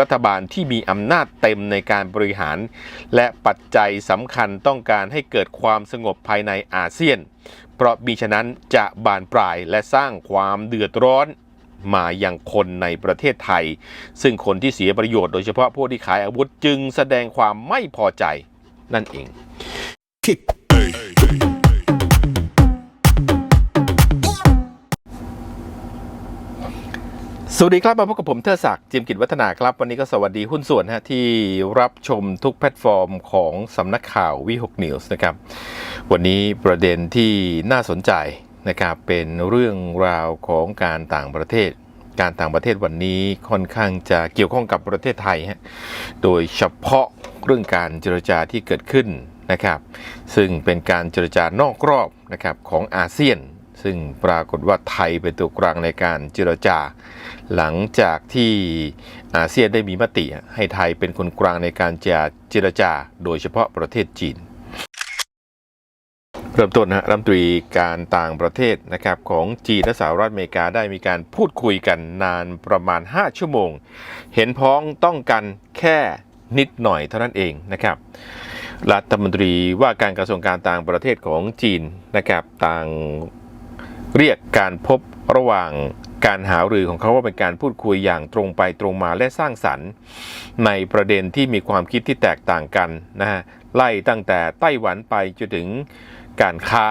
รัฐบาลที่มีอำนาจเต็มในการบริหาร และปัจจัยสำคัญต้องการให้เกิดความสงบภายในอาเซียน เพราะมีฉะนั้นจะบานปลายและสร้างความเดือดร้อนมาอยังคนในประเทศไทย ซึ่งคนที่เสียประโยชน์โดยเฉพาะพวกที่ขายอาวุธจึงแสดงความไม่พอใจนั่นเอง สวัสดีครับมาพบกับผมเทอศักดิ์จิมกิจวัฒนาครับ วันนี้ก็สวัสดีหุ้นส่วนฮะที่รับชมทุกแพลตฟอร์มของสำนักข่าววิหกนิวส์นะครับ วันนี้ประเด็นที่น่าสนใจนะครับเป็นเรื่องราวของการต่างประเทศ การต่างประเทศวันนี้ค่อนข้างจะเกี่ยวข้องกับประเทศไทยฮะโดยเฉพาะเรื่องการเจรจาที่เกิดขึ้นนะครับ ซึ่งเป็นการเจรจานอกรอบนะครับของอาเซียน ซึ่งปรากฏว่าไทยเป็นตัวกลางในการเจรจา หลังจากที่อาเซียนได้มีมติให้ไทยเป็นคนกลางในการจะเจรจา โดยเฉพาะประเทศจีน เริ่มต้นนะฮะรัฐมนตรีการต่างประเทศนะครับของจีนและสหรัฐอเมริกาได้มีการพูดคุยกันนานประมาณ 5 ชั่วโมง เห็นพ้องต้องกันแค่นิดหน่อยเท่านั้นเองนะครับรัฐมนตรีว่าการกระทรวงการต่างประเทศของจีนนะครับต่าง เรียกการพบระหว่างการหารือของเขาว่าเป็นการพูดคุยอย่างตรงไปตรงมาและสร้างสรรค์ ในประเด็นที่มีความคิดที่แตกต่างกันนะฮะไล่ตั้งแต่ไต้หวันไปจนถึงการค้า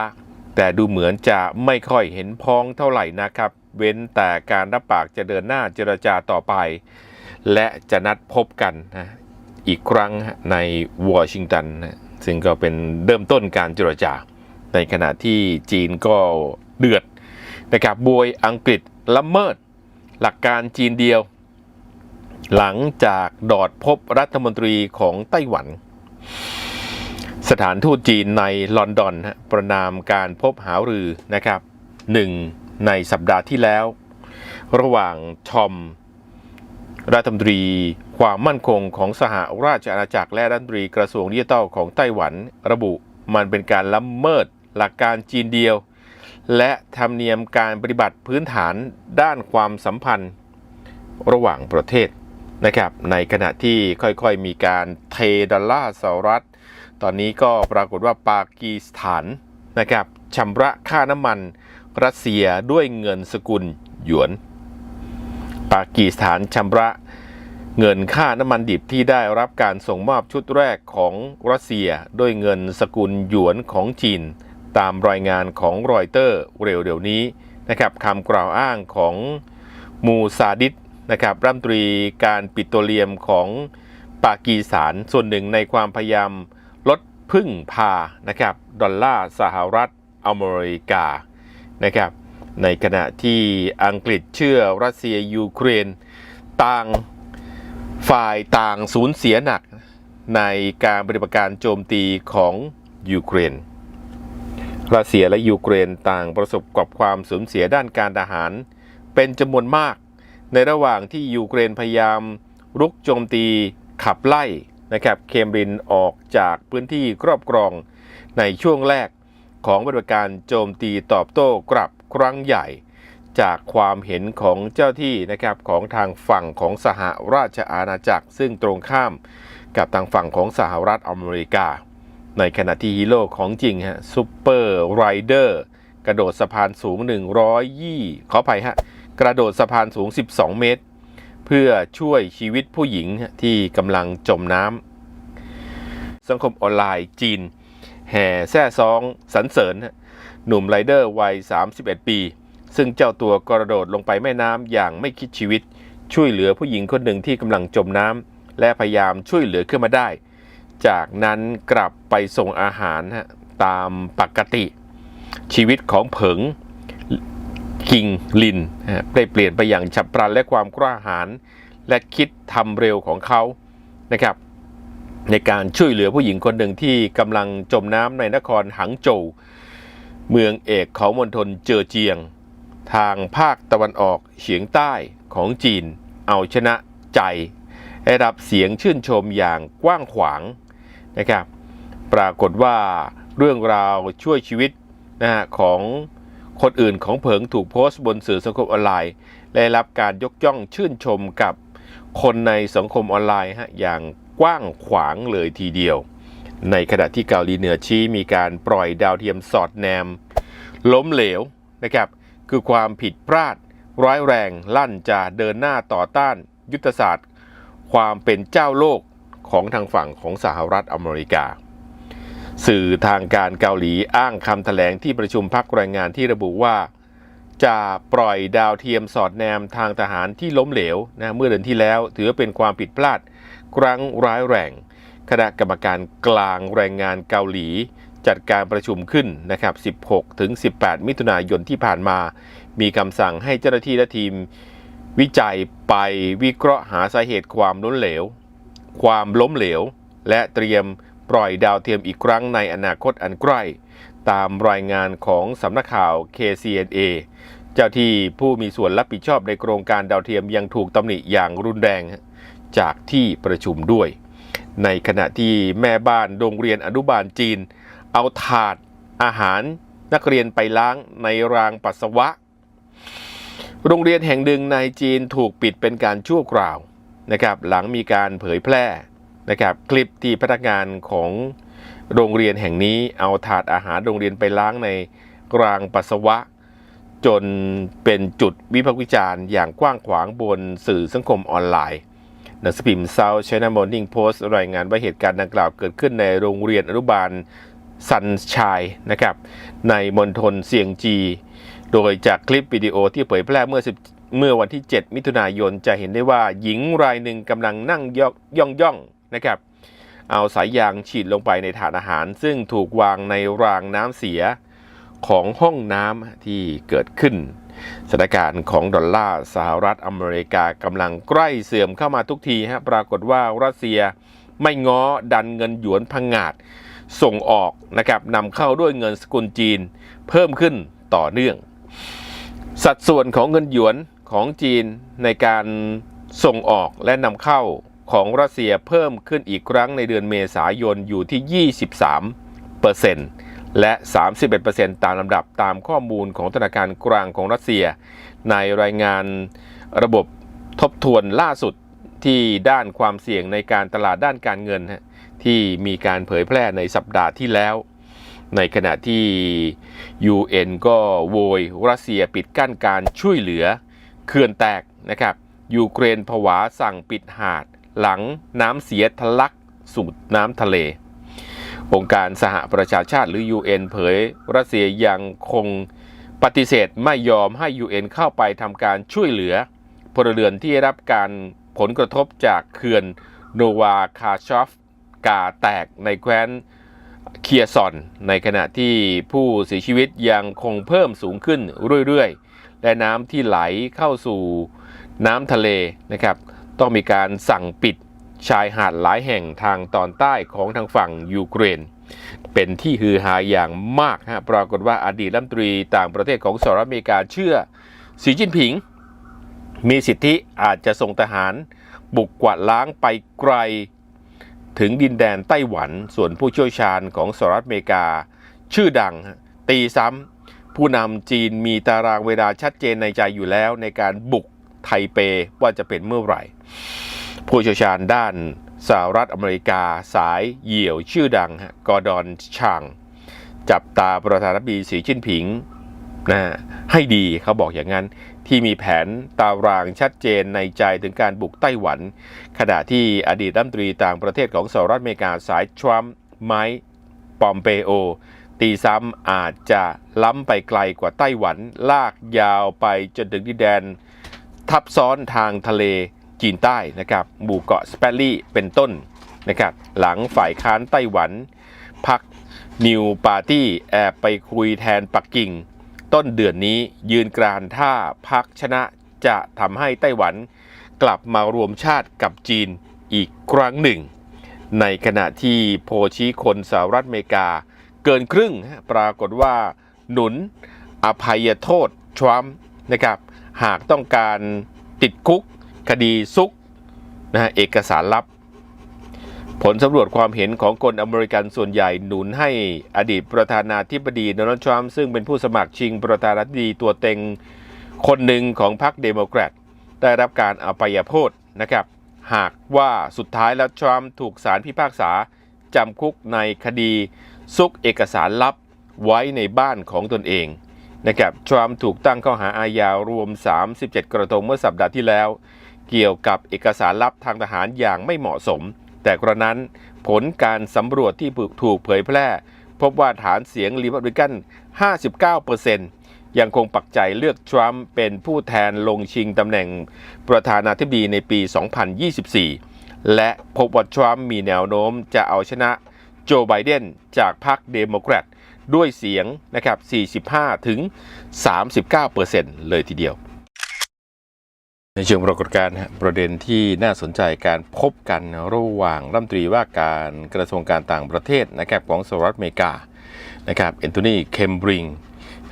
แต่ดูเหมือนจะไม่ค่อยเห็นพ้องเท่าไหร่นะครับ เว้นแต่การรับปากจะเดินหน้าเจรจาต่อไป และจะนัดพบกันนะอีกครั้งในวอชิงตันนะซึ่งก็เป็นเริ่มต้นการเจรจา ในขณะที่จีนก็เดือด นะครับบวยอังกฤษละเมิด หลักการจีนเดียว หลังจากดอดพบรัฐมนตรีของไต้หวัน สถานทูตจีนในลอนดอนประนามการพบหารือนะครับหนึ่งในสัปดาห์ที่แล้ว ระหว่างทอมรัฐมนตรีความมั่นคงของสหราชอาณาจักรและรัฐมนตรีกระทรวงดิจิทัลของไต้หวัน ระบุมันเป็นการละเมิดหลักการจีนเดียว และธรรมเนียมการปฏิบัติพื้นฐานด้านความสัมพันธ์ระหว่างประเทศนะครับในขณะที่ค่อยๆมีการเทดอลลาร์สหรัฐ ตอนนี้ก็ปรากฏว่าปากีสถานนะครับชำระค่าน้ำมันรัสเซียด้วยเงินสกุลหยวน ปากีสถานชำระเงินค่าน้ำมันดิบที่ได้รับการส่งมอบชุดแรกของรัสเซียด้วยเงินสกุลหยวนของจีน ตามรายงานของรอยเตอร์เร็วๆนี้นะครับคำกล่าวอ้างของมูซาดิสนะครับรัฐมนตรีการปิโตรเลียมของปากีสถานส่วนหนึ่งในความพยายามลดพึ่งพานะครับดอลลาร์สหรัฐอเมริกานะครับในขณะที่อังกฤษเชื่อรัสเซียยูเครน ต่างฝ่ายต่างสูญเสียหนักในการปฏิบัติการโจมตีของยูเครน รัสเซียและยูเครนต่างประสบกับความสูญเสียด้านการทหาร เป็นจำนวนมาก ในระหว่างที่ยูเครนพยายามรุกโจมตีขับไล่นะครับเคมรินออกจากพื้นที่ครอบครองในช่วงแรกของปฏิบัติการโจมตีตอบโต้กลับครั้งใหญ่ จากความเห็นของเจ้าที่นะครับของทางฝั่งของสหราชอาณาจักร ซึ่งตรงข้ามกับทางฝั่งของสหรัฐอเมริกา ในขณะที่ฮีโร่ของจริงฮะซูเปอร์ไรเดอร์กระโดดสะพานสูง120ขออภัยฮะกระโดดสะพานสูง 12 เมตร เพื่อช่วยชีวิตผู้หญิงที่กำลังจมน้ำสังคมออนไลน์จีน แห่แซ่ซองสรรเสริญ หนุ่มไรเดอร์วัย 31 ปี ซึ่งเจ้าตัวกระโดดลงไปแม่น้ำอย่างไม่คิดชีวิต ช่วยเหลือผู้หญิงคนหนึ่งที่กำลังจมน้ำและพยายามช่วยเหลือขึ้นมาได้ จากนั้นกลับไปส่งอาหารตามปกติ ชีวิตของเผิงคิงลินได้เปลี่ยนไปอย่างฉับพลันและความกล้าหาญและคิดทำเร็วของเขานะครับ ในการช่วยเหลือผู้หญิงคนหนึ่งที่กำลังจมน้ำในนครหังโจวเมืองเอกของมณฑลเจอเจียง ทางภาคตะวันออกเฉียงใต้ของจีน เอาชนะใจ ได้รับเสียงชื่นชมอย่างกว้างขวาง นะครับ ปรากฏว่าเรื่องราวช่วยชีวิตนะฮะของคนอื่นของเผิงถูกโพสต์บนสื่อสังคมออนไลน์และได้รับการยกย่องชื่นชมกับคนในสังคมออนไลน์ฮะอย่างกว้างขวางเลยทีเดียว ในขณะที่เกาหลีเหนือชี้มีการปล่อยดาวเทียมสอดแนม ล้มเหลวนะครับ คือความผิดพลาดร้ายแรงลั่นจะเดินหน้าต่อต้านยุทธศาสตร์ ความเป็นเจ้าโลก ของทางฝั่งของสหรัฐอเมริกา สื่อทางการเกาหลีอ้างคำแถลงที่ประชุมพักแรงงานที่ระบุว่า จะปล่อยดาวเทียมสอดแนมทางทหารที่ล้มเหลวนะเมื่อเดือนที่แล้ว ถือว่าเป็นความผิดพลาดครั้งร้ายแรงคณะกรรมการกลางแรงงานเกาหลีจัดการประชุมขึ้นนะครับ 16 ถึง 18 มิถุนายนที่ผ่านมา มีคำสั่งให้เจ้าหน้าที่และทีมวิจัยไปวิเคราะห์หาสาเหตุความล้มเหลว ความล้มเหลว และเตรียมปล่อยดาวเทียมอีกครั้งในอนาคตอันใกล้ ตามรายงานของสำนักข่าว KCNA เจ้าที่ผู้มีส่วนรับผิดชอบในโครงการดาวเทียมยังถูกตำหนิอย่างรุนแรงจากที่ประชุมด้วย ในขณะที่แม่บ้านโรงเรียนอนุบาลจีน เอาถาดอาหารนักเรียนไปล้างในรางปัสสาวะ โรงเรียนแห่งหนึ่งในจีนถูกปิดเป็นการชั่วคราว นะครับหลังมีการเผยแพร่นะครับคลิปที่พนักงานของโรงเรียนแห่งนี้เอาถาดอาหารโรงเรียนไปล้างในกรางปัสสาวะ จนเป็นจุดวิพากษ์วิจารณ์อย่างกว้างขวางบนสื่อสังคมออนไลน์หนังสือพิมพ์ South China Morning Post รายงานว่าเหตุการณ์ดังกล่าวเกิดขึ้นในโรงเรียนอนุบาลซันชัยนะครับในมณฑลเซียงจี โดยจากคลิปวิดีโอที่เผยแพร่เมื่อ10 เมื่อวันที่ 7 มิถุนายนจะเห็นได้ว่าหญิงรายหนึ่งกำลังนั่งย่องย่องนะครับ เอาสายยางฉีดลงไปในถาดอาหาร ซึ่งถูกวางในรางน้ำเสียของห้องน้ำที่เกิดขึ้นสถานการณ์ของดอลลาร์สหรัฐอเมริกากำลังใกล้เสื่อมเข้ามาทุกทีฮะปรากฏว่ารัสเซียไม่ง้อดันเงินหยวนพังงาดส่งออกนะครับนำเข้าด้วยเงินสกุลจีนเพิ่มขึ้นต่อเนื่อง สัดส่วนของเงินหยวน ของจีนในการส่งออกและนำเข้าของรัสเซียเพิ่มขึ้นอีกครั้งในเดือนเมษายนอยู่ที่ 23เปอร์เซ็นต์และ 31%ตามลำดับตามข้อมูลของธนาคารกลางของรัสเซีย ในรายงานระบบทบทวนล่าสุดที่ด้านความเสี่ยงในการตลาดด้านการเงิน ที่มีการเผยแพร่ในสัปดาห์ที่แล้ว ในขณะที่ UN ก็โวยรัสเซียปิดกั้นการช่วยเหลือ เขื่อนแตกนะครับยูเครนผวาสั่งปิดหาด หลังน้ำเสียทะลักสู่น้ำทะเล องค์การสหประชาชาติหรือ UN เผยรัสเซียยังคงปฏิเสธไม่ยอมให้ UN เข้าไปทำการช่วยเหลือพลเรือนที่ได้รับการผลกระทบจากเขื่อนโนวาคาชอฟกาแตกในแคว้นเคียซอน ในขณะที่ผู้เสียชีวิตยังคงเพิ่มสูงขึ้นเรื่อยๆ และน้ำที่ไหลเข้าสู่น้ำทะเลนะครับ ต้องมีการสั่งปิดชายหาดหลายแห่งทางตอนใต้ของทางฝั่งยูเครน เป็นที่ฮือฮาอย่างมากฮะปรากฏว่าอดีตรัฐมนตรีต่างประเทศของสหรัฐอเมริกาเชื่อสีจิ้นผิง มีสิทธิอาจจะส่งทหารบุกกวาดล้างไปไกล ถึงดินแดนไต้หวันส่วนผู้เชี่ยวชาญของสหรัฐอเมริกา ชื่อดังตีซ้ำ ผู้นำจีนมีตารางเวลาชัดเจนในใจอยู่แล้ว ในการบุกไทเปว่าจะเป็นเมื่อไหร่ ผู้เชี่ยวชาญด้านสหรัฐอเมริกาสายเหยี่ยวชื่อดังกอร์ดอนชาง จับตาประธานาธิบดีสีจิ้นผิงนะให้ดีเขาบอกอย่างนั้น ที่มีแผนตารางชัดเจนในใจถึงการบุกไต้หวัน ขณะที่อดีตรัฐมนตรีต่างประเทศของสหรัฐอเมริกาสายทรัมป์ไมค์ปอมเปโอ ตีซ้ำอาจจะล้ำไปไกลกว่าไต้หวัน ลากยาวไปจนถึงดินแดน ทับซ้อนทางทะเลจีนใต้นะครับหมู่เกาะสเปรลี่เป็นต้นนะครับหลังฝ่ายค้านไต้หวันพักนิวปาร์ตี้แอบไปคุยแทนปักกิ่ง ต้นเดือนนี้ยืนกรานถ้าพักชนะจะทำให้ไต้หวันกลับมารวมชาติกับจีนอีกครั้งหนึ่ง ในขณะที่โพชีคนสหรัฐอเมริกา เกินครึ่งปรากฏว่าหนุนอภัยโทษทรัมป์นะครับหากต้องการติดคุกคดีซุกนะฮะเอกสารลับ ผลสำรวจความเห็นของคนอเมริกันส่วนใหญ่หนุนให้อดีตประธานาธิบดีโดนัลด์ทรัมป์ซึ่งเป็นผู้สมัครชิงประธานาธิบดีตัวเต็งคนหนึ่งของพรรคเดโมแครตได้รับการอภัยโทษนะครับ หากว่าสุดท้ายแล้วทรัมป์ถูกศาลพิพากษาจำคุกในคดี ซุกเอกสารลับไว้ในบ้านของตนเองนะครับทรัมป์ถูกตั้งข้อหาอาญารวม 37 กระทงเมื่อสัปดาห์ที่แล้ว เกี่ยวกับเอกสารลับทางทหารอย่างไม่เหมาะสม แต่กระนั้นผลการสำรวจที่ถูกเผยแพร่ พบว่าฐานเสียงรีพับลิกัน 59%ยังคงปักใจเลือกทรัมป์เป็นผู้แทนลงชิงตำแหน่งประธานาธิบดีในปี 2024 และพบว่าทรัมป์มีแนวโน้มจะเอาชนะ โจไบเดนจากพรรคเดโมแครตด้วยเสียงนะครับ 45 ถึง 39%เลยทีเดียว ในเชิงปรากฏการณ์ประเด็นที่น่าสนใจการพบกันระหว่างรัฐมนตรีว่าการกระทรวงการต่างประเทศนะครับของสหรัฐอเมริกานะครับแอนโทนีเคมบริง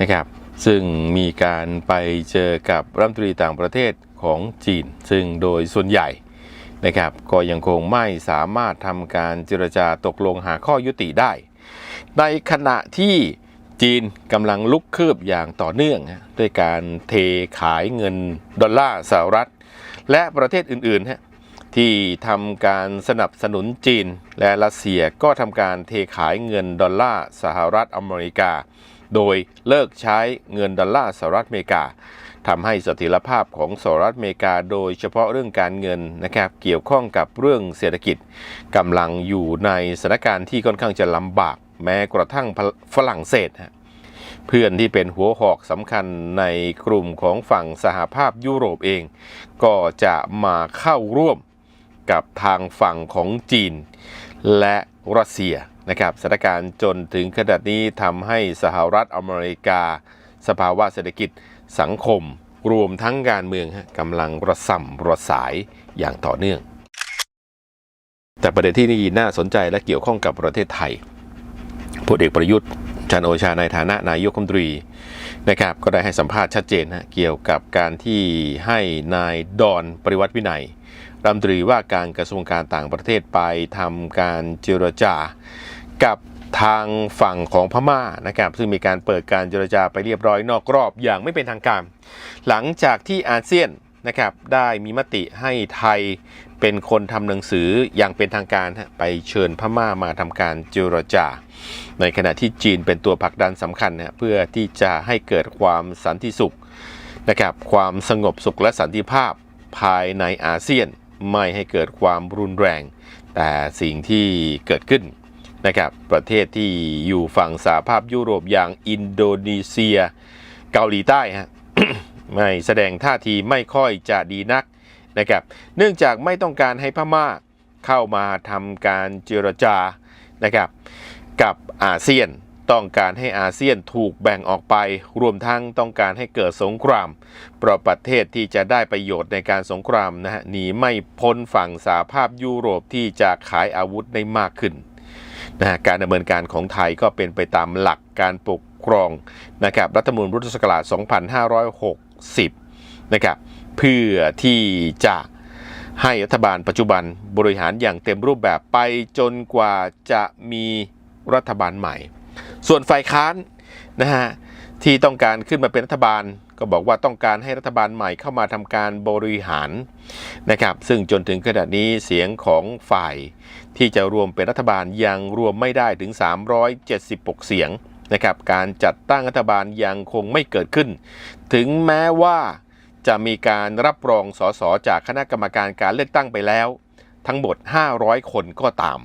นะครับซึ่งมีการไปเจอกับรัฐมนตรีต่างประเทศของจีน ซึ่งโดยส่วนใหญ่ นะครับ ก็ยังคงไม่สามารถทำการเจรจาตกลงหาข้อยุติได้ ในขณะที่จีนกำลังลุกคืบอย่างต่อเนื่อง ด้วยการเทขายเงินดอลลาร์สหรัฐ และประเทศอื่นๆฮะที่ทำการสนับสนุนจีน และรัสเซียก็ทำการเทขายเงินดอลลาร์สหรัฐอเมริกา โดยเลิกใช้เงินดอลลาร์สหรัฐอเมริกา ทำให้เสถียรภาพของสหรัฐอเมริกาโดยเฉพาะเรื่องการเงินนะครับเกี่ยวข้องกับเรื่องเศรษฐกิจกำลังอยู่ในสถานการณ์ที่ค่อนข้างจะลำบาก แม้กระทั่งฝรั่งเศสเพื่อนที่เป็นหัวหอกสำคัญในกลุ่มของฝั่งสหภาพยุโรปเอง ก็จะมาเข้าร่วมกับทางฝั่งของจีน และรัสเซียนะครับสถานการณ์จนถึงขนาดนี้ทำให้สหรัฐอเมริกา สภาวะเศรษฐกิจ สังคม รวมทั้งการเมืองกำลังระส่ำระสายอย่างต่อเนื่อง แต่ประเด็นที่นี่น่าสนใจและเกี่ยวข้องกับประเทศไทยพลเอกประยุทธ์จันโอชาในฐานะนายกรัฐมนตรีนะครับก็ได้ให้สัมภาษณ์ชัดเจนนะเกี่ยวกับการที่ให้นายดอนปริวัติวินัยรัฐมนตรีว่าการกระทรวงการต่างประเทศไปทำการเจรจากับ ทางฝั่งของพม่านะครับซึ่งมีการเปิดการเจรจาไปเรียบร้อยนอกรอบอย่างไม่เป็นทางการ หลังจากที่อาเซียนนะครับได้มีมติให้ไทยเป็นคนทำหนังสืออย่างเป็นทางการไปเชิญพม่ามาทำการเจรจา ในขณะที่จีนเป็นตัวผลักดันสำคัญนะเพื่อที่จะให้เกิดความสันติสุขนะครับความสงบสุขและสันติภาพภายในอาเซียนไม่ให้เกิดความรุนแรง แต่สิ่งที่เกิดขึ้น นะครับประเทศที่อยู่ฝั่งสหภาพยุโรปอย่างอินโดนีเซีย เกาหลีใต้ฮะไม่แสดงท่าทีไม่ค่อยจะดีนักนะครับเนื่องจากไม่ต้องการให้พม่าเข้ามาทำการเจรจานะครับกับอาเซียนต้องการให้อาเซียนถูกแบ่งออกไป รวมทั้งต้องการให้เกิดสงคราม เพราะประเทศที่จะได้ประโยชน์ในการสงครามนะฮะหนีไม่พ้นฝั่งสหภาพยุโรปที่จะขายอาวุธได้มากขึ้น นะการดำเนินการของไทยก็เป็นไปตามหลักการปกครองนะครับรัฐธรรมนูญพุทธศักราช 2560 นะครับเพื่อที่จะให้รัฐบาลปัจจุบันบริหารอย่างเต็มรูปแบบไปจนกว่าจะมีรัฐบาลใหม่ ส่วนฝ่ายค้านนะฮะที่ต้องการขึ้นมาเป็นรัฐบาล ก็บอกว่าต้องการให้รัฐบาลใหม่เข้ามาทำการบริหารนะครับ ซึ่งจนถึงขณะนี้เสียงของฝ่ายที่จะรวมเป็นรัฐบาลยังรวมไม่ได้ถึง 376 เสียงนะครับ การจัดตั้งรัฐบาลยังคงไม่เกิดขึ้น ถึงแม้ว่าจะมีการรับรองสสจากคณะกรรมการการเลือกตั้งไปแล้ว ทั้งหมด 500 คนก็ตาม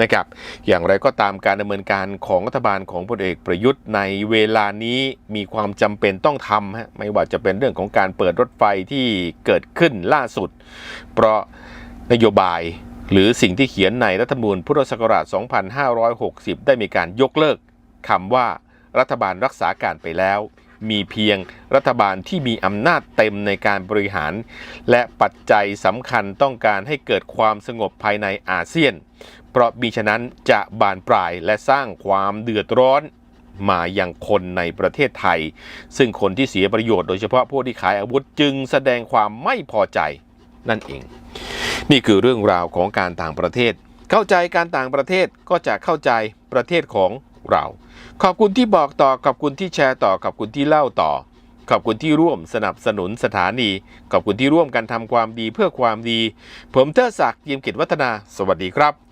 นะครับ อย่างไรก็ตามการดำเนินการของรัฐบาลของพลเอกประยุทธ์ในเวลานี้มีความจำเป็นต้องทำฮะไม่ว่าจะเป็นเรื่องของการเปิดรถไฟที่เกิดขึ้นล่าสุด เพราะนโยบายหรือสิ่งที่เขียนในรัฐธรรมนูญพุทธศักราช 2560 ได้มีการยกเลิกคำว่ารัฐบาลรักษาการไปแล้ว มีเพียงรัฐบาลที่มีอำนาจเต็มในการบริหาร และปัจจัยสำคัญต้องการให้เกิดความสงบภายในอาเซียน เพราะมีฉะนั้นจะบานปลายและสร้างความเดือดร้อนมาอยังคนในประเทศไทย ซึ่งคนที่เสียประโยชน์โดยเฉพาะพวกที่ขายอาวุธจึงแสดงความไม่พอใจนั่นเอง นี่คือเรื่องราวของการต่างประเทศ เข้าใจการต่างประเทศก็จะเข้าใจประเทศของเรา ขอบคุณที่บอกต่อขอบคุณที่แชร์ต่อขอบคุณที่เล่าต่อ ขอบคุณที่ร่วมสนับสนุนสถานี ขอบคุณที่ร่วมกันทำความดีเพื่อความดี ผมเทอศักดิ์ยียมกิจวัฒนา สวัสดีครับ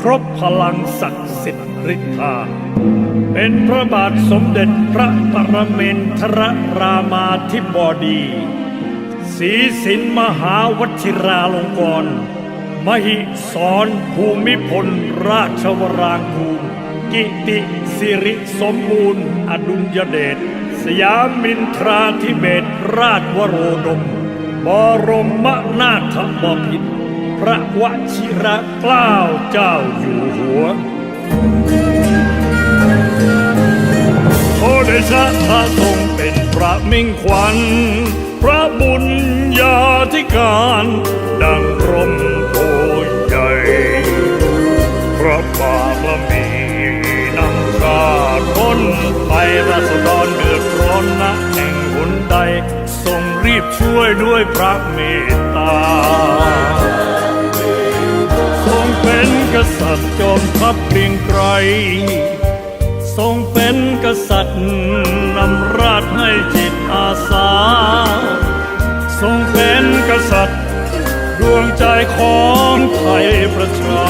ครบพลังศักดิ์สิทธิ์ฤทธา เป็นพระบาทสมเด็จพระปรเมนทรรามาธิบดีศรีสินมหาวชิราลงกรณมหิสรภูมิพลราชวรางคูลกิติสิริสมบูรณ์ อดุลยเดชสยามินทราธิเบศรราชวโรดม บรมนาถบพิตร พระวชิระเกล้าเจ้าอยู่หัวขอเดชะพระทรงเป็นพระมิ่งขวัญ พระบุญญาธิการ ดังร่มโพใหญ่พระบารมีนำชาติพ้นไปราษฎรเดือดร้อนนะ นใด ทรงรีบช่วยด้วยพระเมตตา ทรงเป็นกษัตริย์จอมทัพเกรียงไกร ทรงเป็นกษัตริย์นำราชให้จิตอาสา ทรงเป็นกษัตริย์ดวงใจของไทยประชา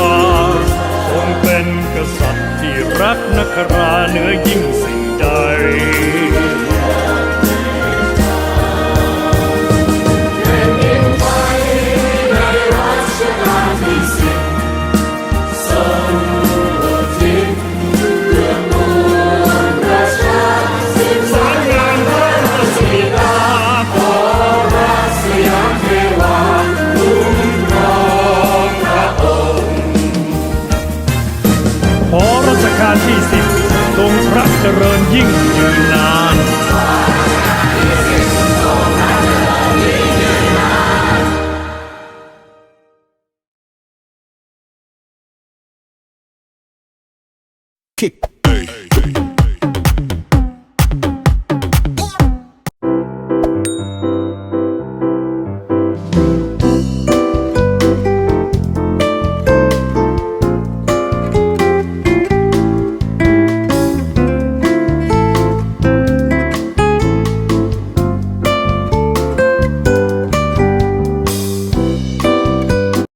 ทรงเป็นกษัตริย์ที่รักนักราเหนือยิ่งสิ่งใด จริญยิ่งยืนนาน kick